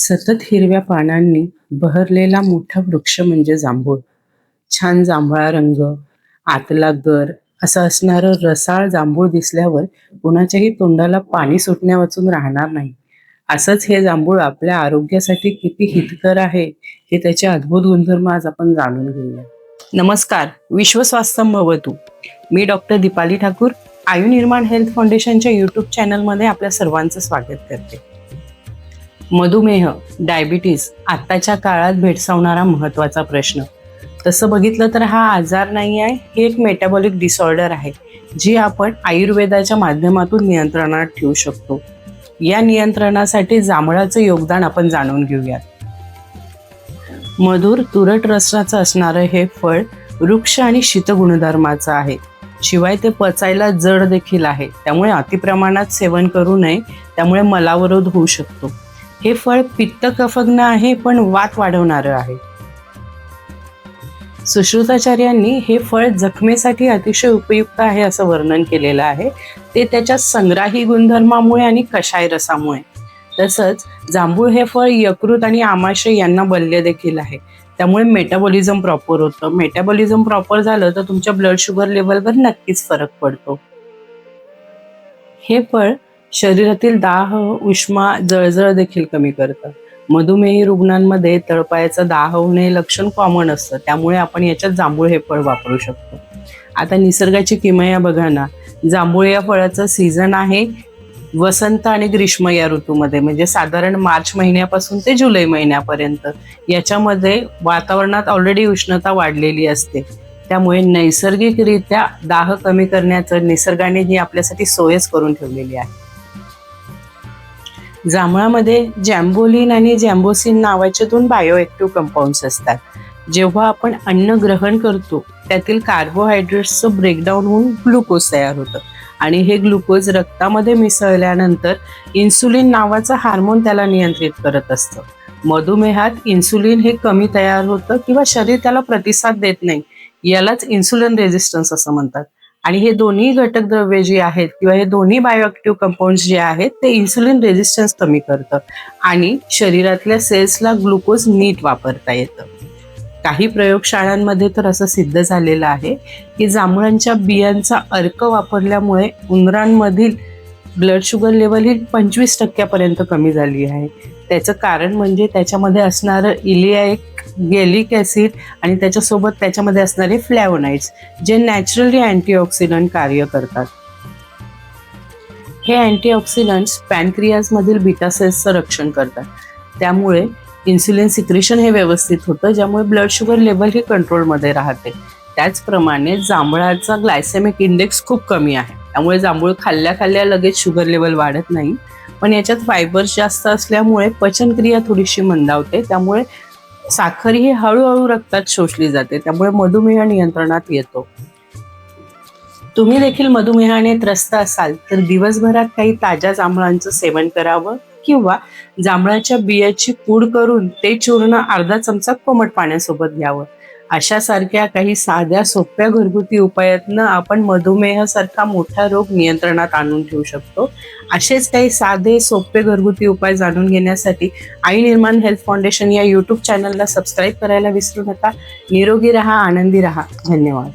सतत हिरव्या पानांनी बहरलेला मोठा वृक्ष म्हणजे जांभूळ. छान जांभळा रंग आतला गर असं असणारं रसाळ जांभूळ दिसल्यावर कुणाच्याही तोंडाला पाणी सुटण्या वाचून राहणार नाही. असंच हे जांभूळ आपल्या आरोग्यासाठी किती हितकर आहे हे त्याचे अद्भुत गुणधर्म आज आपण जाणून घेऊया. नमस्कार विश्व भवतू. मी डॉक्टर दीपाली ठाकूर आयु निर्माण हेल्थ फाउंडेशनच्या युट्यूब चॅनलमध्ये आपल्या सर्वांचं स्वागत करते. मधुमेह डायबिटीस आत्ताच्या काळात भेडसावणारा महत्त्वाचा प्रश्न. तसं बघितलं तर हा आजार नाही आहे हे एक मेटाबॉलिक डिसऑर्डर आहे जी आपण आयुर्वेदाच्या माध्यमातून नियंत्रणात ठेवू शकतो. या नियंत्रणासाठी जांभळाचं योगदान आपण जाणून घेऊयात. मधुर तुरट रसाचं असणारं हे फळ वृक्ष आणि शीतगुणधर्माचं आहे. शिवाय ते पचायला जड देखील आहे त्यामुळे अतिप्रमाणात सेवन करू नये त्यामुळे मलावरोध होऊ शकतो. हे फळ पित्त कफग्न आहे पण वात वाढवणारं आहे. सुश्रुताचार्यांनी हे फळ जखमेसाठी अतिशय उपयुक्त आहे असं वर्णन केलेलं आहे. ते त्याच्या संग्राही गुणधर्मामुळे आणि कषाय रसामुळे तसंच जांभूळ हे फळ यकृत आणि आमाशय यांना बल्य देखील आहे. त्यामुळे मेटाबॉलिझम प्रॉपर होतं. मेटाबॉलिझम प्रॉपर झालं तर तुमच्या ब्लड शुगर लेवलवर नक्कीच फरक पडतो. हे फळ शरीरातील दाह उष्मा जळजळ देखील कमी करतं. मधुमेही रुग्णांमध्ये तळपायाचा दाह होणे हे लक्षण कॉमन असतं. त्यामुळे आपण याच्यात जांभूळ हे फळ वापरू शकतो. आता निसर्गाची किमया बघा ना. जांभूळ या फळाचं सीझन आहे वसंत आणि ग्रीष्म या ऋतूमध्ये. म्हणजे साधारण मार्च महिन्यापासून ते जुलै महिन्यापर्यंत. याच्यामध्ये वातावरणात ऑलरेडी उष्णता वाढलेली असते. त्यामुळे नैसर्गिकरित्या दाह कमी करण्याचं निसर्गाने ही आपल्यासाठी सोयच करून ठेवलेली आहे. जांभळामध्ये जॅम्बोलिन आणि जॅम्बोसिन नावाचे दोन बायोएक्टिव्ह कंपाऊंड्स असतात. जेव्हा आपण अन्न ग्रहण करतो त्यातील कार्बोहायड्रेट्सचं ब्रेकडाऊन होऊन ग्लुकोज तयार होतं. आणि हे ग्लुकोज रक्तामध्ये मिसळल्यानंतर इन्सुलिन नावाचं हार्मोन त्याला नियंत्रित करत असतं. मधुमेहात इन्सुलिन हे कमी तयार होतं किंवा शरीर त्याला प्रतिसाद देत नाही. यालाच इन्सुलिन रेझिस्टन्स असं म्हणतात. आणि हे दोन्ही घटक द्रव्य जी आहेत किंवा हे दोन्ही बायोएक्टिव्ह कंपाऊंड जे आहेत ते इन्सुलिन रेझिस्टन्स कमी करतं. आणि शरीरातल्या सेल्सला ग्लुकोज नीट वापरता येतं. काही प्रयोगशाळांमध्ये तर असं सिद्ध झालेलं आहे की जांभळांच्या बियांचा अर्क वापरल्यामुळे उंदरांमधील ब्लड शुगर लेवल ही पंचवीस टक्क्यापर्यंत कमी झाली आहे. त्याचं कारण म्हणजे त्याच्यामध्ये असणारं इलियाएक गेलिक ॲसिड आणि त्याच्यासोबत त्याच्यामध्ये असणारे फ्लॅवोनाइड्स जे नॅचरली अँटीऑक्सिडंट कार्य करतात. हे अँटीऑक्सिडंट्स पॅनक्रियाजमधील बिटासेल्सचं रक्षण करतात. त्यामुळे इन्सुलिन सिक्रेशन हे व्यवस्थित होतं ज्यामुळे ब्लड शुगर लेवल हे कंट्रोलमध्ये राहते. त्याचप्रमाणे जांभळाचा ग्लायसेमिक इंडेक्स खूप कमी आहे. त्यामुळे जांभूळ खाल्ल्या खाल्ल्या लगेच शुगर लेवल वाढत नाही. पण याच्यात फायबर्स जास्त असल्यामुळे पचनक्रिया थोडीशी मंदावते. त्यामुळे साखर ही हळूहळू रक्तात शोषली जाते. त्यामुळे मधुमेह नियंत्रणात येतो. तुम्ही देखील मधुमेहाने त्रस्त असाल तर दिवसभरात काही ताज्या जांभळांचं सेवन करावं किंवा जांभळाच्या बियाची पूड करून ते चूर्ण अर्धा चमचा कोमट पाण्यासोबत घ्यावं. अशासारख्या काही साध्या सोप्या घरगुती उपायातनं आपण मधुमेहासारखा मोठा रोग नियंत्रणात आणून ठेवू शकतो. असेच काही साधे सोपे घरगुती उपाय जाणून घेण्यासाठी आई निर्माण हेल्थ फाउंडेशन या यूट्यूब चॅनलला सबस्क्राईब करायला विसरू नका. निरोगी रहा आनंदी रहा. धन्यवाद.